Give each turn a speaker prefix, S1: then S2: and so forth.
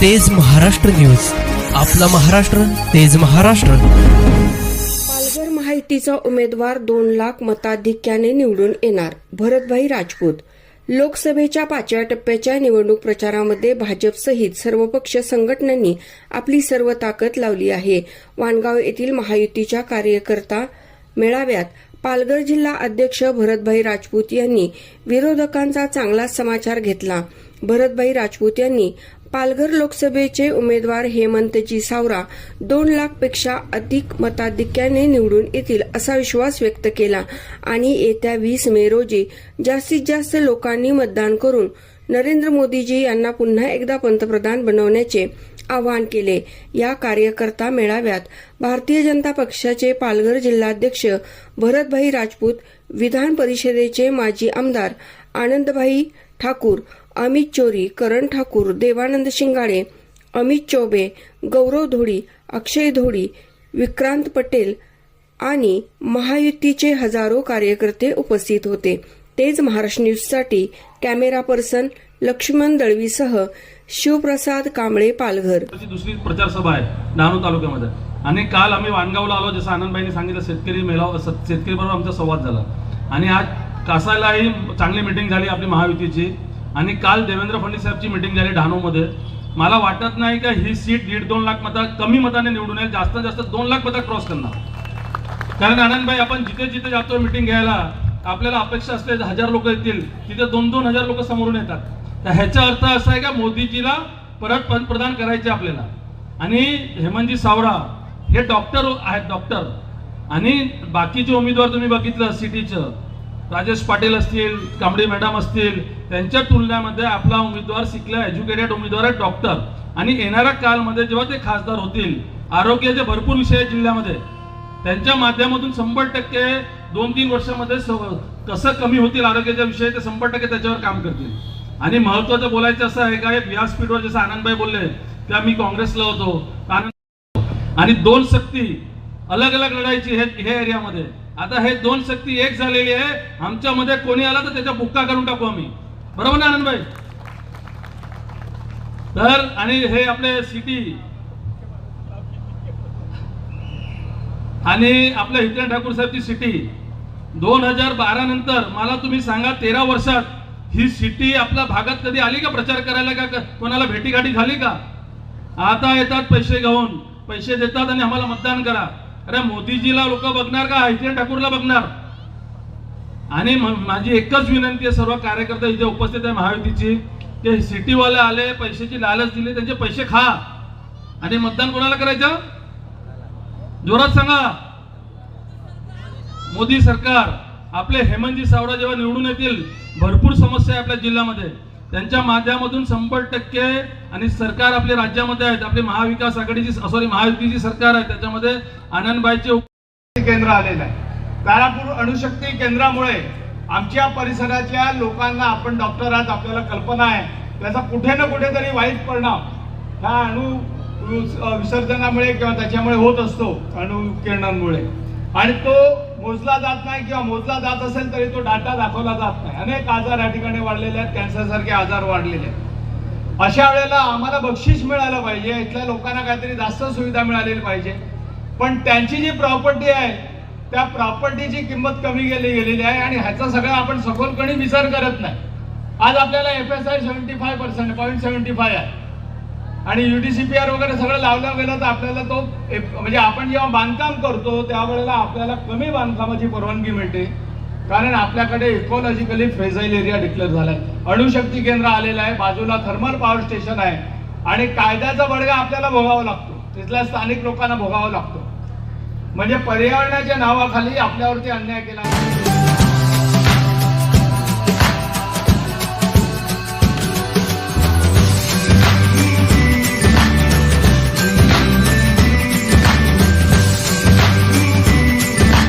S1: तेज महाराष्ट्र न्यूज. आपला महाराष्ट्र तेज महाराष्ट्र.
S2: पालघर महायुतीचा उमेदवार दोन लाख मताधिक्याने निवडून येणार भरतभाई राजपूत. लोकसभेच्या पाचव्या टप्प्याच्या निवडणूक प्रचारामध्ये भाजपसहित सर्व पक्ष संघटनांनी आपली सर्व ताकद लावली आहे. वाणगाव येथील महायुतीच्या कार्यकर्ता मेळाव्यात पालघर जिल्हा अध्यक्ष भरतभाई राजपूत यांनी विरोधकांचा चांगला समाचार घेतला. भरतभाई राजपूत यांनी पालघर लोकसभेचे उमेदवार हेमंतजी सावरा दोन लाखपेक्षा अधिक मताधिक्याने निवडून येतील असा विश्वास व्यक्त केला आणि येत्या वीस मे रोजी जास्तीत जास्त लोकांनी मतदान करून नरेंद्र मोदीजी यांना पुन्हा एकदा पंतप्रधान बनवण्याचे आवाहन केले. या कार्यकर्ता मेळाव्यात भारतीय जनता पक्षाचे पालघर जिल्हाध्यक्ष भरतभाई राजपूत विधान परिषदेचे माजी आमदार आनंदभाई ठाकूर अमित चोरी करण ठाकूर देवानंद शिंगाडे अमित चौबे गौरव धोडी अक्षय धोडी विक्रांत पटेल आणि महायुतीचे हजारो कार्यकर्ते उपस्थित होते. तेज महाराष्ट्र न्यूजसाठी कॅमेरा पर्सन लक्ष्मण दळवीसह शिवप्रसाद कांबळे पालघर.
S3: दुसरी प्रचार सभा आहे डहाणू तालुक्यामध्ये. आणि काल आम्ही वाणगावला आलो जसं आनंदबाईंनी सांगितलं शेतकरी मेळावा शेतकरी बरोबर आमचा संवाद झाला. आणि आज कासायलाही चांगली मिटिंग झाली आपली महायुतीची. आणि काल देवेंद्र फडणवीस साहेबची मिटिंग झाली डहाणूमध्ये. मला वाटत नाही का ही सीट दीड दोन लाख मता कमी मताने निवडून येईल जास्तीत जास्त दोन लाख मता क्रॉस करणार. कारण आनंदभाई आपण जिथे जिथे जातो मिटिंग घ्यायला आपल्याला अपेक्षा असते हजार लोक येतील तिथे दोन दोन हजार लोक समोरून येतात. तर ह्याचा अर्थ असा आहे का मोदीजीला परत पंतप्रधान करायचे आपल्याला. आणि हेमंतजी सावरा हे डॉक्टर आहेत डॉक्टर आणि बाकीचे उमेदवार तुम्ही बघितलं सिटीचं राजेश पाटील असतील कांबडी मॅडम असतील त्यांच्या तुलनेमध्ये आपला उमेदवार शिकला एज्युकेटेड उमेदवार आहे डॉक्टर आणि येणाऱ्या कालमध्ये जेव्हा ते खासदार होतील आरोग्याचे भरपूर विषय आहेत जिल्ह्यामध्ये. त्यांच्या माध्यमातून शंभर टक्के दोन तीन वर्षामध्ये कसं कमी होतील आरोग्याच्या विषय ते शंभर टक्के त्याच्यावर काम करतील. आणि महत्वाचं बोलायचं असं आहे का? व्यासपीठवर जसं आनंदभाई बोलले त्या मी काँग्रेसला होतो. आनंद आणि दोन शक्ती अलग अलग लढायची हे हे एरियामध्ये. आता हे दोन शक्ती एक झालेली आहे. आमच्यामध्ये कोणी आला तर त्याच्या बुक्का करून टाकू आम्ही. बरोबर ना आनंदभाई तर आणि हे आपले सिटी आणि आपल्या हितेन ठाकूर साहेबची सिटी. दोन हजार बारा नंतर मला तुम्ही सांगा तेरा वर्षात ही सिटी आपल्या भागात कधी आली का प्रचार करायला का कोणाला भेटीगाठी झाली का? आता येतात पैसे घेऊन. पैसे देतात आणि आम्हाला मतदान करा. अरे मोदीजीला लोक बघणार का? हितेन ठाकूरला बघणार. आणि माझी एकच विनंती आहे सर्व कार्यकर्ते इथे उपस्थित आहे महायुतीची की सिटीवाले आले पैशाची लालच दिली त्यांचे पैसे खा. आणि मतदान कोणाला करायचं? जोरात सांगा. मोदी सरकार. आपले हेमंतजी सावरा जेव्हा निवडून येतील भरपूर समस्या आहे आपल्या जिल्ह्यामध्ये. त्यांच्या माध्यमातून शंभर टक्के आणि सरकार आपल्या राज्यामध्ये आहेत. आपली महाविकास आघाडीची सॉरी महायुतीची सरकार आहे. त्याच्यामध्ये आनंदबाईचे
S4: केंद्र आलेलं आहे. तारापूर अणुशक्ती केंद्रामुळे आमच्या परिसराच्या लोकांना आपण डॉक्टर आहात आपल्याला कल्पना आहे. त्याचा कुठे ना कुठेतरी वाईट परिणाम हा अणु विसर्जनामुळे किंवा त्याच्यामुळे होत असतो अणु किरणांमुळे. आणि तो मोजला जात नाही किंवा मोजला जात असेल तरी तो डाटा दाखवला जात नाही. अनेक आजार या ठिकाणी वाढलेले आहेत कॅन्सर सारखे आजार वाढलेले आहेत. अशा वेळेला आम्हाला बक्षीस मिळालं पाहिजे इथल्या लोकांना काहीतरी जास्त सुविधा मिळालेली पाहिजे. पण त्यांची जी प्रॉपर्टी आहे त्या प्रॉपर्टीची किंमत कमी गेली गेलेली आहे आणि ह्याचा सगळा आपण सखोलपणे विचार करत नाही. आज आपल्याला F S I seventy five percent point seventy five आहे. आणि युटीसीपीआर वगैरे सगळं लावलं गेलं तर आपल्याला तो म्हणजे आपण जेव्हा बांधकाम करतो त्यावेळेला आपल्याला कमी बांधकामाची परवानगी मिळते. कारण आपल्याकडे इकोलॉजिकली फ्रेझाईल एरिया डिक्लेअर आहे अणुशक्ती केंद्र आलेलं आहे बाजूला थर्मल पॉवर स्टेशन आहे. आणि कायद्याचा बडगा आपल्याला भोगावा लागतो. तिथल्या स्थानिक लोकांना भोगावा लागतो. म्हणजे पर्यावरणाच्या नावाखाली आपल्यावरती अन्याय केला.